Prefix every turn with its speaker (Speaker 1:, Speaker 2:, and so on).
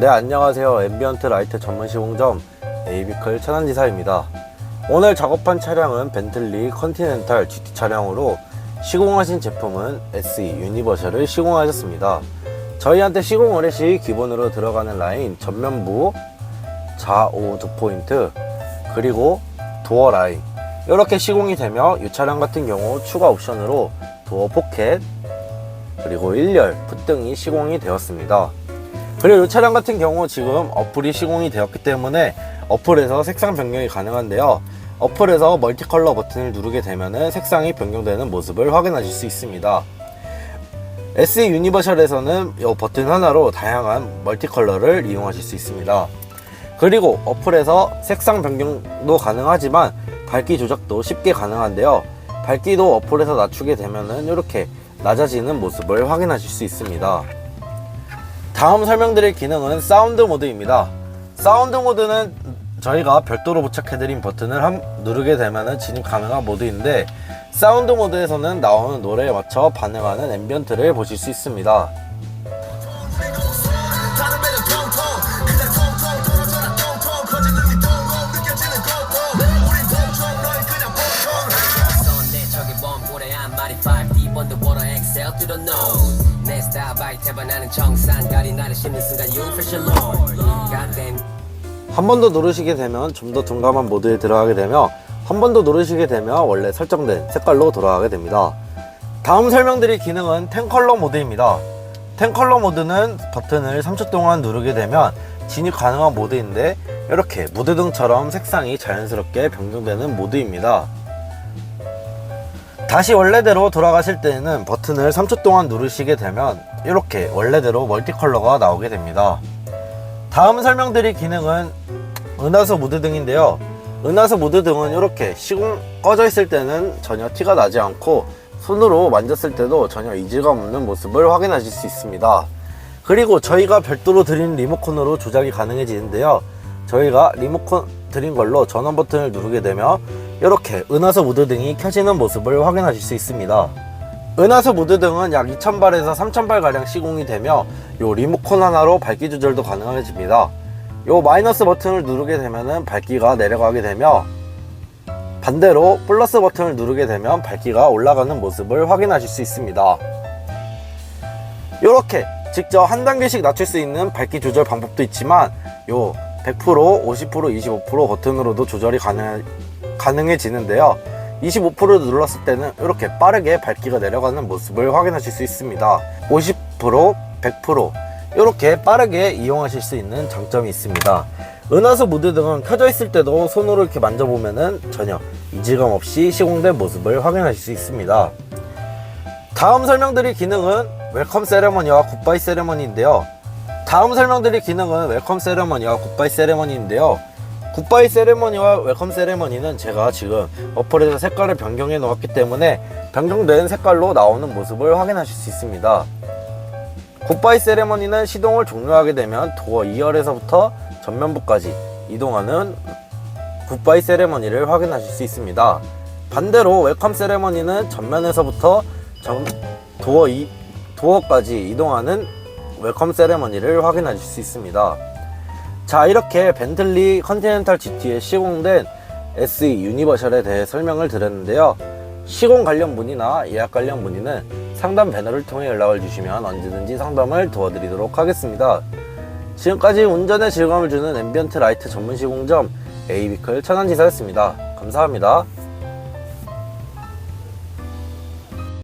Speaker 1: 네 안녕하세요. 앰비언트 라이트 전문 시공점 에이비클 천안지사입니다. 오늘 작업한 차량은 벤틀리 컨티넨탈 GT 차량으로 시공하신 제품은 SE 유니버셜을 시공하셨습니다. 저희한테 시공을 해시 기본으로 들어가는 라인 전면부 좌우 두 포인트 그리고 도어 라인. 이렇게 시공이 되며 이 차량 같은 경우 추가 옵션으로 도어 포켓 그리고 1열 풋등이 시공이 되었습니다 그리고 이 차량 같은 경우 지금 어플이 시공이 되었기 때문에 어플에서 색상 변경이 가능한데요. 어플에서 멀티 컬러 버튼을 누르게 되면 색상이 변경되는 모습을 확인하실 수 있습니다. SE 유니버셜에서는 이 버튼 하나로 다양한 멀티 컬러를 이용하실 수 있습니다. 그리고 어플에서 색상 변경도 가능하지만 밝기 조작도 쉽게 가능한데요. 밝기도 어플에서 낮추게 되면 이렇게 낮아지는 모습을 확인하실 수 있습니다. 다음 설명드릴 기능은 사운드 모드입니다. 사운드 모드는 저희가 별도로 부착해드린 버튼을 한, 누르게 되면 진입 가능한 모드인데 사운드 모드에서는 나오는 노래에 맞춰 반응하는 앰비언트를 보실 수 있습니다.
Speaker 2: 다
Speaker 3: 말이 5D 번더워터 엑셀 through the nose 내 스타일 바이트봐 나는 정상가리 나를 씹는 순간 you official lord Goddamn
Speaker 1: 한 번 더 누르시게 되면 좀 더 둔감한 모드에 들어가게 되며 한 번 더 누르시게 되면 원래 설정된 색깔로 돌아가게 됩니다. 다음 설명드릴 기능은 10컬러 모드입니다. 10컬러 모드는 버튼을 3초 동안 누르게 되면 진입 가능한 모드인데 이렇게 무드등처럼 색상이 자연스럽게 변경되는 모드입니다. 다시 원래대로 돌아가실 때에는 버튼을 3초 동안 누르시게 되면 이렇게 원래대로 멀티컬러가 나오게 됩니다. 다음 설명드릴 기능은 은하수 무드 등인데요. 은하수 무드 등은 이렇게 시공 꺼져 있을 때는 전혀 티가 나지 않고 손으로 만졌을 때도 전혀 이질감 없는 모습을 확인하실 수 있습니다. 그리고 저희가 별도로 드린 리모컨으로 조작이 가능해지는데요. 저희가 리모컨 드린 걸로 전원 버튼을 누르게 되면 이렇게 은하수 무드등이 켜지는 모습을 확인하실 수 있습니다. 은하수 무드등은 약 2000발에서 3000발 가량 시공이 되며 요 리모컨 하나로 밝기 조절도 가능해집니다. 요 마이너스 버튼을 누르게 되면은 밝기가 내려가게 되며 반대로 플러스 버튼을 누르게 되면 밝기가 올라가는 모습을 확인하실 수 있습니다. 이렇게 직접 한 단계씩 낮출 수 있는 밝기 조절 방법도 있지만 요 100%, 50%, 25% 버튼으로도 조절이 가능, 가능해지는데요. 25%를 눌렀을 때는 이렇게 빠르게 밝기가 내려가는 모습을 확인하실 수 있습니다. 50%, 100% 이렇게 빠르게 이용하실 수 있는 장점이 있습니다. 은하수 무드 등은 켜져 있을 때도 손으로 이렇게 만져보면은 전혀 이질감 없이 시공된 모습을 확인하실 수 있습니다. 다음 설명드릴 기능은 웰컴 세레머니와 굿바이 세레머니인데요. 다음 설명드릴 기능은 웰컴 세레머니와 굿바이 세레머니인데요. 굿바이 세레머니와 웰컴 세레머니는 제가 지금 어플에서 색깔을 변경해 놓았기 때문에 변경된 색깔로 나오는 모습을 확인하실 수 있습니다. 굿바이 세레머니는 시동을 종료하게 되면 도어 2열에서부터 전면부까지 이동하는 굿바이 세레머니를 확인하실 수 있습니다. 반대로 웰컴 세레머니는 전면에서부터 전, 도어 2, 도어까지 이동하는 웰컴 세레머니를 확인하실 수 있습니다. 자 이렇게 벤틀리 컨티넨탈 GT에 시공된 SE 유니버셜에 대해 설명을 드렸는데요. 시공 관련 문의나 예약 관련 문의는 상담 배너를 통해 연락을 주시면 언제든지 상담을 도와드리도록 하겠습니다. 지금까지 운전의 즐거움을 주는 앰비언트 라이트 전문 시공점 에이비클 천안지사였습니다. 감사합니다.